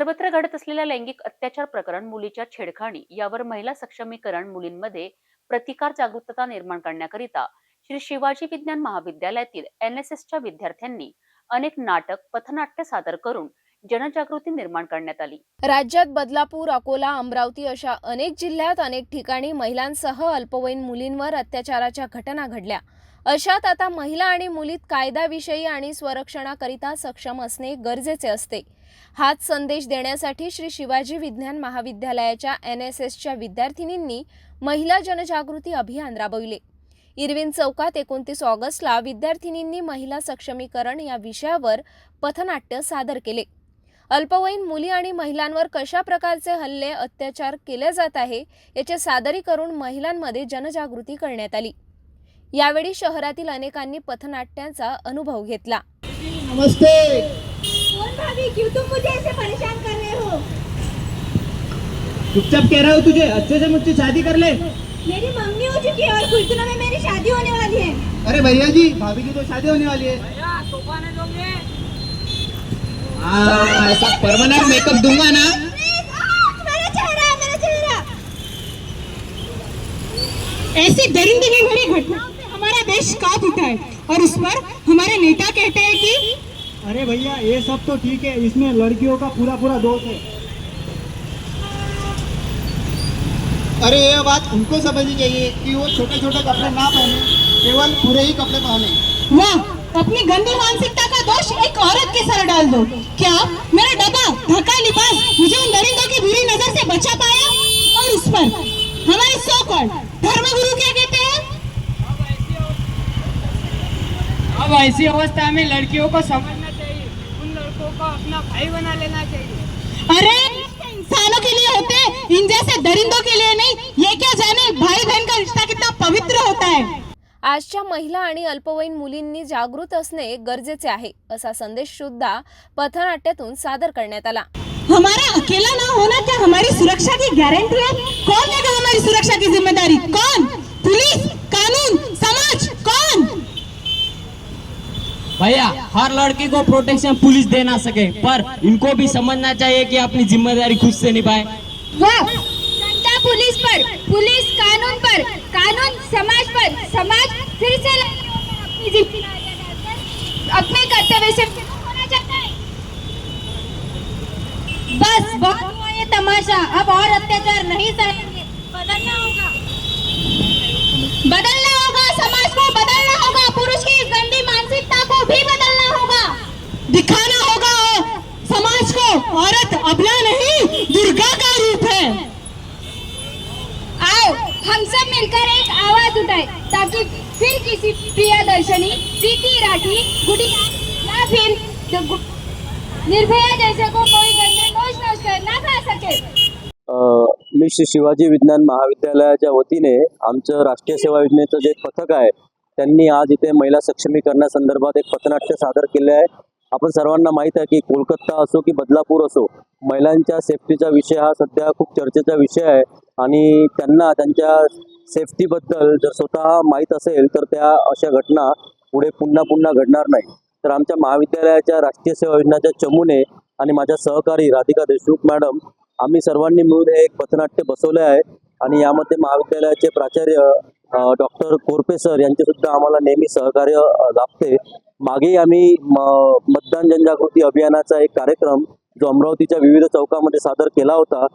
सर्वत्र घडत असलेल्या लैंगिक अत्याचार प्रकरण मुलीच्या छेडखाणी यावर महिला सक्षमीकरण मुलींमध्ये प्रतिकार जागरूकता निर्माण करण्याकरिता श्री शिवाजी विज्ञान महाविद्यालयातील एन एस एसच्या विद्यार्थ्यांनी अनेक नाटक पथनाट्य सादर करून जनजागृती निर्माण करण्यात आली. राज्यात बदलापूर अकोला अमरावती अशा अनेक जिल्ह्यात अनेक ठिकाणी महिलांसह अल्पवयीन मुलींवर अत्याचाराच्या घटना घडल्या. अशात आता महिला आणि मुलीत कायद्याविषयी आणि स्वरक्षणाकरिता सक्षम असणे गरजेचे असते. हाच संदेश देण्यासाठी श्री शिवाजी विज्ञान महाविद्यालयाच्या एन एस एसच्या विद्यार्थिनींनी महिला जनजागृती अभियान राबविले. इरविन चौकात एकोणतीस ऑगस्टला विद्यार्थिनींनी महिला सक्षमीकरण या विषयावर पथनाट्य सादर केले. अल्पवयीन मुली आणि महिलांवर कशा प्रकारचे हल्ले अत्याचार केले जात आहे याचे सादरीकरण महिलांमध्ये जनजागृती करण्यात आली. यावेळी शहरातील अनेकांनी पथनाट्याचा अनुभव घेतला. नमस्ते! कौन भाभी क्यों तुम मुझे ऐसे परेशान कर रहे हो? चुपचाप कह रहा हूँ तुझे अच्छे से मुझसे शादी कर ले। मेरी मंगनी हो चुकी है और कुछ दिनों में मेरी शादी होने वाली है। अरे भैया जी भाभी की तो शादी होने वाली है। हाँ ऐसा परमानेंट मेकअप दूँगा ना। Please, मेरा चेहरा मेरा चेहरा। ऐसी दरिंदगी भरी घटनाओं से हमारा देश काँप उठा है। और उस पर हमारे नेता कहते हैं कि अरे भैया ये सब तो ठीक है इसमें लड़कियों का पूरा पूरा दोष है। अरे ये बात उनको समझनी चाहिए कि वो छोटे छोटे कपड़े ना पहने केवल पूरे ही कपड़े पहने। वाह अपनी गंदी मानसिकता का दोष एक औरत के सर डाल दो। क्या मेरा डबा ढका लिबास मुझे उन दरिंदों की बुरी नज़र से बचा पाया? और उस पर हमारे सौ धर्मगुरु क्या कहते हैं? अब ऐसी अवस्था में लड़कियों को लड़कों को अपना भाई बना लेना चाहिए. अरे इंसानों के लिए होते इन जैसे दरिंदों के लिए नहीं ये क्या जाने भाई बहन का रिश्ता कितना पवित्र होता है। आजच्या महिला आणि अल्पवयीन मुलींनी जागृत असणे गरजेचे आहे असा संदेश सुद्धा पथनाट्यातून सादर करण्यात आला. हमारा अकेला ना होना क्या हमारी सुरक्षा की गारंटी है? कौन लेगा हमारी सुरक्षा की जिम्मेदारी? कौन? भैया, हर लड़की को प्रोटेक्शन पुलिस दे ना सके, पर इनको भी समझना चाहिए कि अपनी ज़िम्मेदारी खुद से निभाए। जनता पुलिस पर, पुलिस कानून पर, कानून, समाज पर, समाज फिर से अपनी कर्तव्य से बस, बहुत हुआ ये तमाशा, अब और अत्याचार नहीं सहेंगे बदलना होगा। बदलना भी बदलना होगा। दिखाना होगा समाज को। औरत अबला नहीं दुर्गा का रूप है। आओ हम सब मिलकर एक आवाज़ उठाए ताकि फिर किसी प्रियदर्शनी प्रीति राठी गुड़िया या फिर निर्भया जैसे को कोई गंदे नोच ना खा सके। मी श्री शिवाजी विज्ञान महाविद्यालयाच्या वतीने आमचं राष्ट्रीय सेवा योजनेचं जे पथक आहे त्यांनी आज इथे महिला सक्षमीकरणासंदर्भात एक पथनाट्य सादर केले आहे. आपण सर्वांना माहीत आहे की कोलकाता असो की बदलापूर असो महिलांच्या सेफ्टीचा विषय हा सध्या खूप चर्चेचा विषय आहे. आणि त्यांना त्यांच्या सेफ्टीबद्दल जर स्वतः माहीत असेल तर त्या अशा घटना पुढे पुन्हा पुन्हा घडणार नाही. तर आमच्या महाविद्यालयाच्या राष्ट्रीय सेवा योजनाच्या चमूने आणि माझ्या सहकारी राधिका देशमुख मॅडम आम्ही सर्वांनी मिळून हे एक पथनाट्य बसवले आहे. आणि यामध्ये महाविद्यालयाचे प्राचार्य डॉक्टर कोरपे सर यांचे सुद्धा आम्हाला नेहमी सहकार्य लाभते. मागे आम्ही मतदान जनजागृती अभियानाचा एक कार्यक्रम जो अमरावतीच्या विविध चौकामध्ये सादर केला होता.